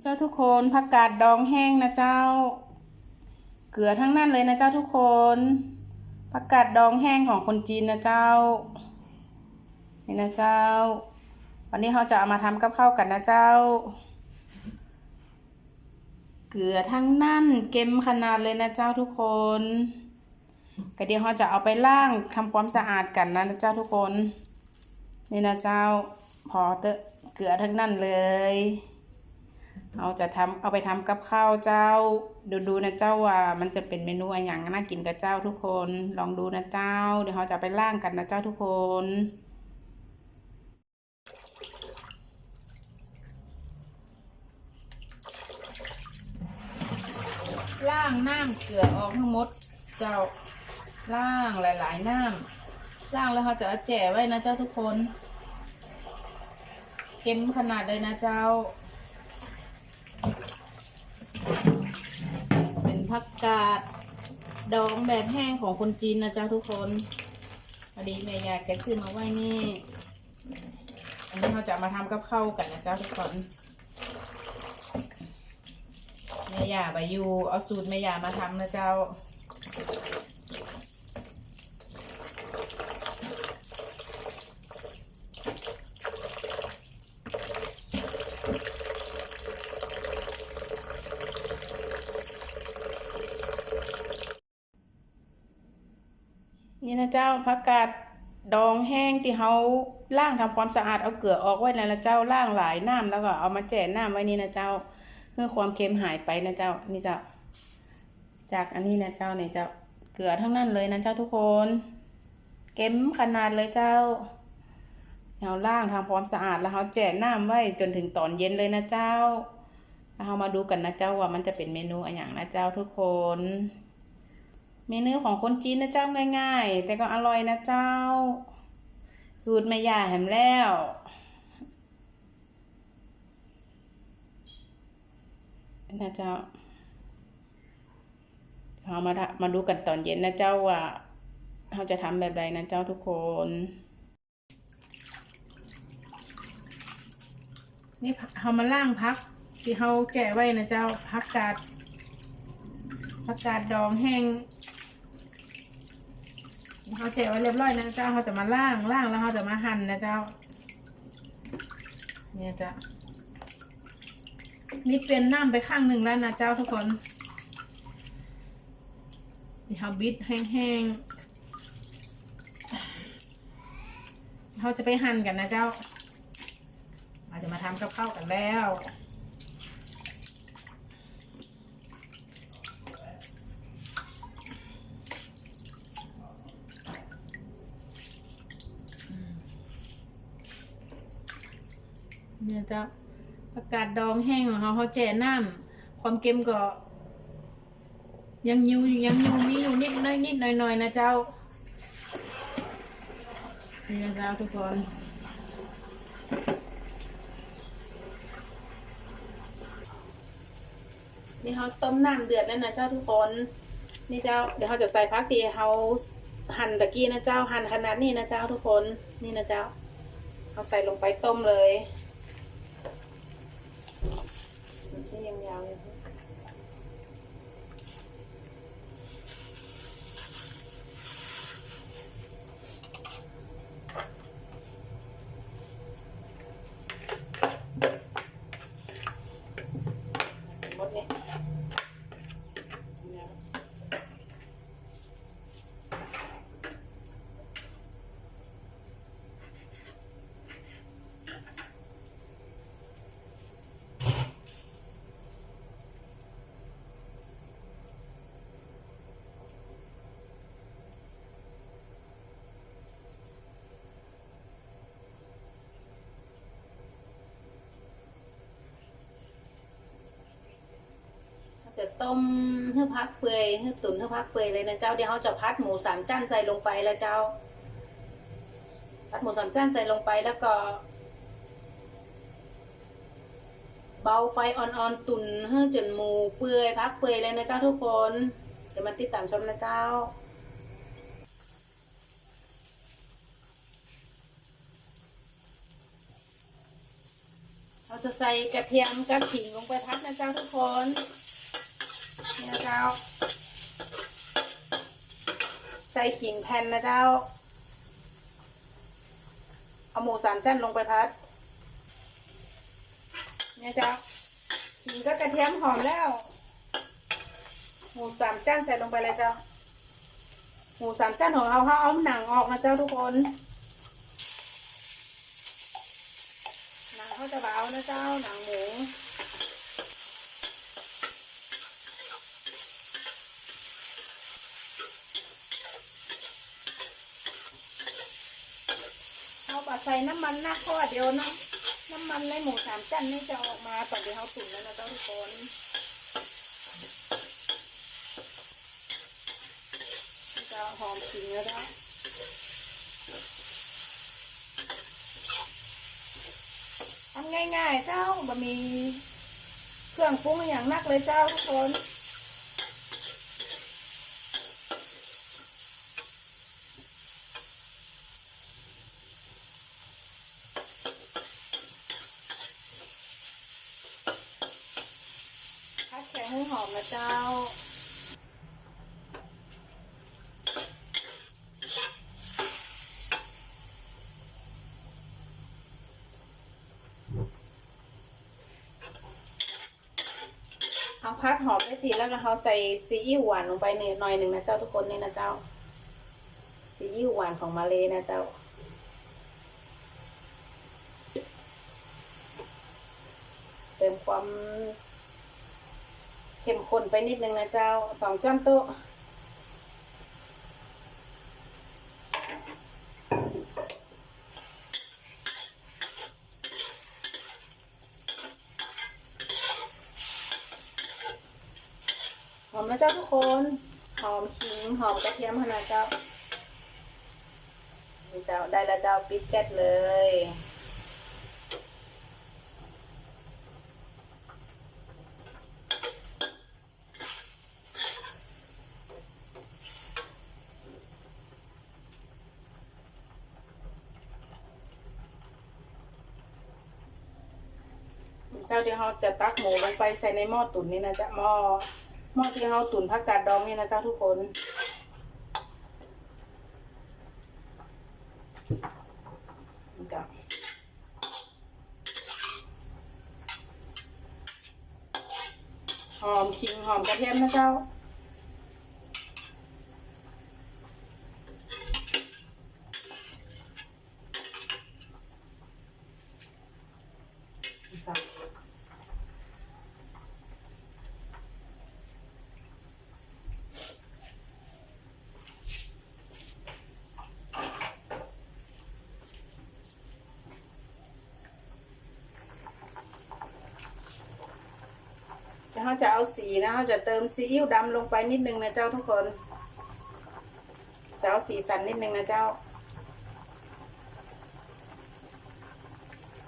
เจ้าทุกคนผักกาดดองแห้งนะเจ้า เกลือทั้งนั้นเลยนะเจ้าทุกคนผักกาดดองแห้งของคนจีนนะเจ้า นี่นะเจ้า วันนี้เราจะเอามาทำกับข้าวกันนะเจ้า เกลือทั้งนั่นเก็มขนาดเลยนะเจ้าทุกคนก็เดี๋ยวเราจะเอาไปล้างทำความสะอาดกันนะเจ้าทุกคน นี่นะเจ้า พอเตอะเกลือทั้งนั่นเลย เราจะทำเอาไปทำกับข้าวเจ้า ดูดูนะเจ้าว่า มันจะเป็นเมนูอะไรอย่างน่ากินกับเจ้าทุกคน ลองดูนะเจ้า เดี๋ยวเราจะไปล่างกันนะเจ้าทุกคนล่างน้ำเกลือออกทั้งหมด เจ้าล่างหลาย ๆ น้ำล่างแล้วเราจะเอาแจ่ไว้นะเจ้าทุกคนเค็มขนาดเลยนะเจ้า เป็น ผักกาดดองแบบแห้งของคนจีนนะเจ้าทุกคนพอดีแม่ยายแกซื้อมาไว้นี่ อันนี้เราจะมาทำกับข้าวกันนะเจ้าทุกคนแม่ยาไปอยู่เอาสูตรแม่ยามาทำนะเจ้า นี่นะเจ้าผักกาดดองแห้งที่เขาล่างทำความสะอาดเอาเกลือออกไว้นะนะเจ้าล่างหลายน้ำแล้วก็เอามาแจ่น้ำไว้นี่นะเจ้า เพื่อความเค็มหายไปนะเจ้านี่เจ้าจากอันนี้นะเจ้าเนี่ยเจ้าเกลือทั้งนั้นเลยนะเจ้าทุกคนเค็มขนาดเลยเจ้าเราล่างทำความสะอาดแล้วเขาแจ่น้ำไว้จนถึงตอนเย็นเลยนะเจ้าเรามาดูกันนะเจ้าว่ามันจะเป็นเมนูอะไรอย่างนะเจ้าทุกคน เมนูของคนจีนนะเจ้าง่าย ๆ แต่ก็อร่อยนะเจ้า สูตรแม่ยาแหมแล้วนะเจ้าเรามามาดูกันตอนเย็นนะเจ้าว่าเราจะทำแบบใดนะเจ้าทุกคน นี่เรามาล่างพักที่เราแจกไว้นะเจ้าพักกาดพักกาดดองแห้ง เขาแจกไว้เรียบร้อยนะเจ้าเขาจะมาล่างล่างแล้วเขาจะมาหั่นนะเจ้า เนี่ยจ้ะนี่เป็นน้ำไปข้างหนึ่งแล้วนะเจ้าทุกคนนี่เขาบิดแห้งๆเขาจะไปหั่นกันนะเจ้า เราจะมาทำกับข้าวกันแล้ว นี่ยเจ้าอากาศดองแห้งของเขาเขาแจ่น้ำความเค็มก็ ยังอยูยังยูมีอยู่นิดน้อยนิดหน่อยหน่อยนะเจ้านี่นะเจ้าทุกคนนี่เขาต้มน้ำเดือดแล้วนะเจ้าทุกคนนี่เจ้าเดี๋ยวเขาจะใส่พักตีเขาหั่นตะกี้นะเจ้าหั่นขนาดนี้นะเจ้าทุกคนนี่นะเจ้าเอาใส่ลงไปต้มเลยนี่ยังยาวอยู่หมดเนี่ยจะ ต้มเพื่อพักเปื่อยเพื่อตุ๋นเพื่อพักเปื่อยเลยนะเจ้าเดี๋ยวเขาจะพัดหมูสามจ้นใส่ลงไปแล้วเจ้า พัดหมูสามจ้นใส่ลงไปแล้วก็ เบาไฟอ่อนๆตุนให้จนหมูเปื่อยพักเปื่อยเลยนะเจ้าทุกคนเดี๋ยวมาติดตามชมนะเจ้าเขาจะใส่กระเทียมกับขิงลงไปพัดนะเจ้าทุกคน นะเจ้า ใส่ขิงแผ่นนะเจ้า เอาหมูสามชั้นลงไปพัด เนี่ยเจ้าขิงก็กระเทียมหอมแล้ว หมูสามชั้นใส่ลงไปเลยเจ้า หมูสามชั้นของเราเขาเอาหนังออกนะเจ้าทุกคนหนังเขาจะเบานะเจ้าหนังหมู เอาปะ ใส่น้ำมันหนะเพราะว่าเดียวน้ำน้ำมันในหมูสามชั้นนี่จะออกมาตอนที่เขาตุ๋นแล้วนะทุกคนจะหอมขิงแล้วนะทำง่ายๆเจ้าบะมีเครื่องปรุงอย่างนักเลยเจ้าทุกคน พัดแข็ง ให้หอมนะเจ้า เอาพัดหอมได้ทีแล้วก็เขาใส่ซีอิ๊วหวานลงไปหน่อยหนึ่งนะเจ้าทุกคนนี่นะเจ้าซีอิ๊วหวานของมาเลยนะเจ้าเติมความ เข้มข้นไปนิดนึงนะเจ้าสองช้อนโต๊ะหอมนะเจ้าทุกคน หอมขิง หอมกระเทียมขนาดเจ้าเจ้าได้แล้วเจ้าปิดแก๊สเลย เจ้าที่เขาจะตักหมูลงไปใส่ในหม้อตุ๋นนี่นะจ๊ะหม้อหม้อที่เขาตุ๋นผักกาดดองนี่นะเจ้าทุกคนจ้ะหอมขิงหอมกระเทียมนะเจ้า เขาจะเอาสีนะเขาจะเติมซีอิ๊วดำลงไปนิดนึงนะเจ้าทุกคน จะเอาสีสันนิดนึงนะเจ้า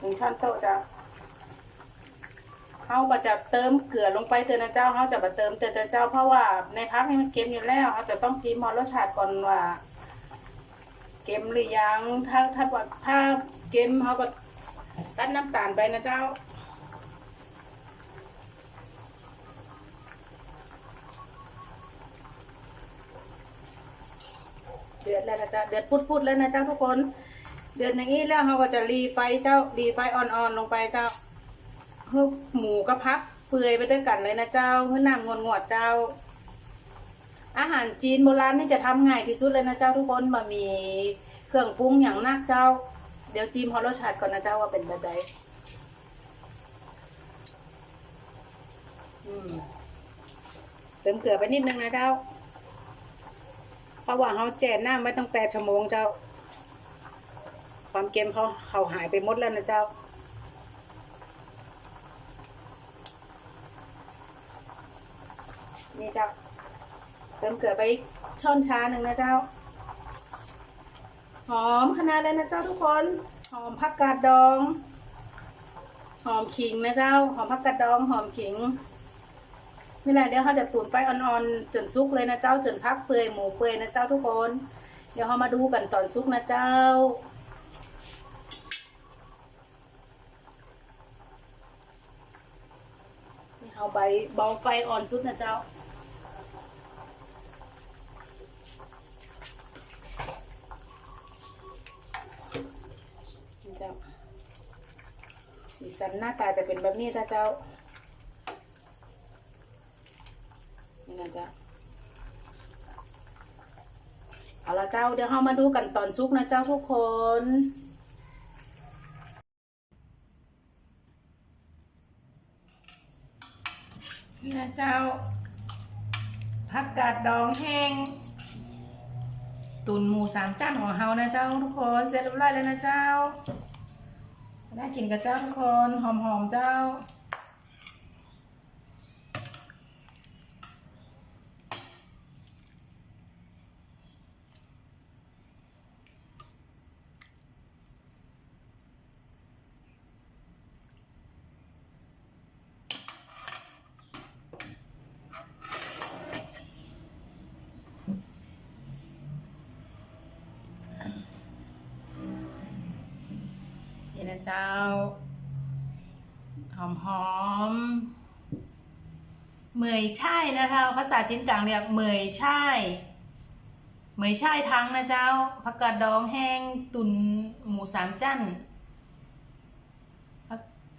หนึ่งช้อนโต๊ะจ้าเขาก็จะเติมเกลือลงไปเตือนนะเจ้าเขาจะมาเติมเตือนนะเจ้า เพราะว่าในพักให้มันเค็มอยู่แล้วเขาจะต้องกินมอรสชาติก่อนว่าเค็มหรือยัง ถ้าถ้าว่าถ้าเค็มเขาก็ตัดน้ำตาลไปนะเจ้า เดือดแล้วนะจ๊ะเดือดพุดๆแล้วนะเจ้าทุกคน เดือดอย่างนี้แล้วเราก็จะรีไฟเจ้ารีไฟอ่อนๆลงไปเจ้าเพื่อหมูก็พักเปื่อยไปด้วยกันเลยนะเจ้าเพื่อน้ำงวดงวดเจ้า อาหารจีนโบราณนี่จะทำง่ายที่สุดเลยนะเจ้าทุกคนบะมีเครื่องปรุงอย่างนักเจ้า เดี๋ยวจิ้มพอรสชาติก่อนนะเจ้าว่าเป็นแบบใดเติมเกลือไปนิดนึงนะเจ้า เพราะว่าเขาแจ่น้ำไม่ต้องแปดชั่วโมงเจ้า ความเค็มเขาเขาหายไปหมดแล้วนะเจ้านี่เจ้าเติมเกลือไปช้อนชาหนึ่งนะเจ้า หอมขนาดเลยนะเจ้าทุกคน หอมผักกาดดอง หอมขิงนะเจ้า หอมผักกาดดอง หอมขิง นี่แหละเดี๋ยวเขาจะตุ๋นไฟอ่อนๆจนสุกเลยนะเจ้าจนพักเปื่อยหมูเปื่อยนะเจ้าทุกคน เดี๋ยวเขามาดูกันตอนสุกนะเจ้าเอาใบเบาไฟอ่อนสุดนะเจ้า เจ้า สีสันหน้าตาจะเป็นแบบนี้นะเจ้า นะเจ้าเอาละเจ้าเดี๋ยวเรามาดูกันตอนซุกนะเจ้าทุกคนนี่นะเจ้าผักกาดดองแห้งตุนหมูสามจานของเฮานะเจ้าทุกคนเสร็จเรียบร้อยแล้วนะเจ้าน่ากินกับเจ้าทุกคนหอมๆเจ้า เจ้า หอมหอมเหมยช่ายนะคะภาษาจีนกลางเรียกเหมยช่ายเหมยช่ายทั้งนะเจ้าผักกาดดองแห้งตุนหมูสามจั่น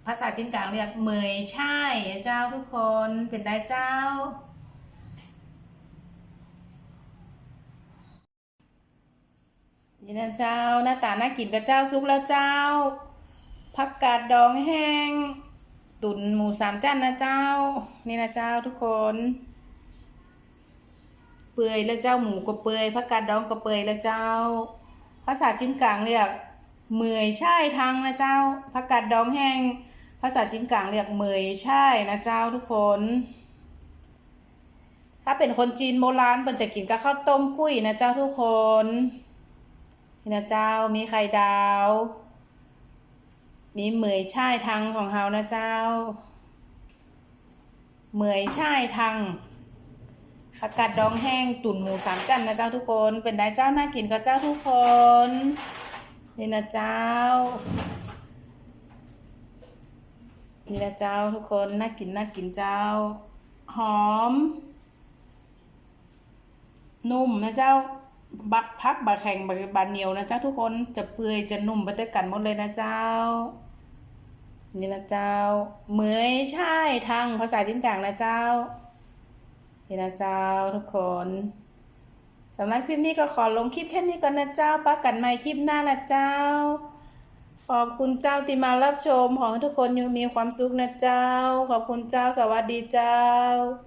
ภาษาจีนกลางเรียกเหมยช่ายเจ้าทุกคนเป็นได้เจ้านี่นะเจ้าหน้าตาน่ากินกับเจ้าซุปแล้วเจ้า ผักกาดดองแห้ง ตุ๋นหมูสามจานนะเจ้า นี่นะเจ้าทุกคน เปื่อยแล้วเจ้าหมูก็เปื่อยผักกาดดองก็เปื่อยแล้วเจ้า ภาษาจีนกลางเรียกเหมยช่ายทางนะเจ้าผักกาดดองแห้ง ภาษาจีนกลางเรียกเหมยช่ายนะเจ้าทุกคน ถ้าเป็นคนจีนโบราณเพิ่นจะกินกับข้าวต้มกุ้ยนะเจ้าทุกคนนี่นะเจ้ามีไข่ดาว มีเหมยช่ายทางของเฮานะเจ้า เหมยช่ายทางผักกาดดองแห้งตุ๋นหมูสามจันนะเจ้าทุกคน เป็นได้เจ้าน่ากินกับเจ้าทุกคน นี่นะเจ้า นี่นะเจ้าทุกคนน่ากินน่ากินเจ้า หอม นุ่มนะเจ้า บักพักบักแข็งบักบานเหนียวนะเจ้าทุกคนจะเปื่อยจะนุ่มไปด้วยกันหมดเลยนะเจ้า นี่นะเจ้า เหมยใช่ทางภาษาจีนกลางนะเจ้า นี่นะเจ้าทุกคนสำหรับคลิปนี้ก็ขอลงคลิปแค่นี้ก่อนนะเจ้าปะกันใหม่คลิปหน้านะเจ้า ขอบคุณเจ้าที่มารับชม ของทุกคนอยู่มีความสุขนะเจ้า ขอบคุณเจ้าสวัสดีเจ้า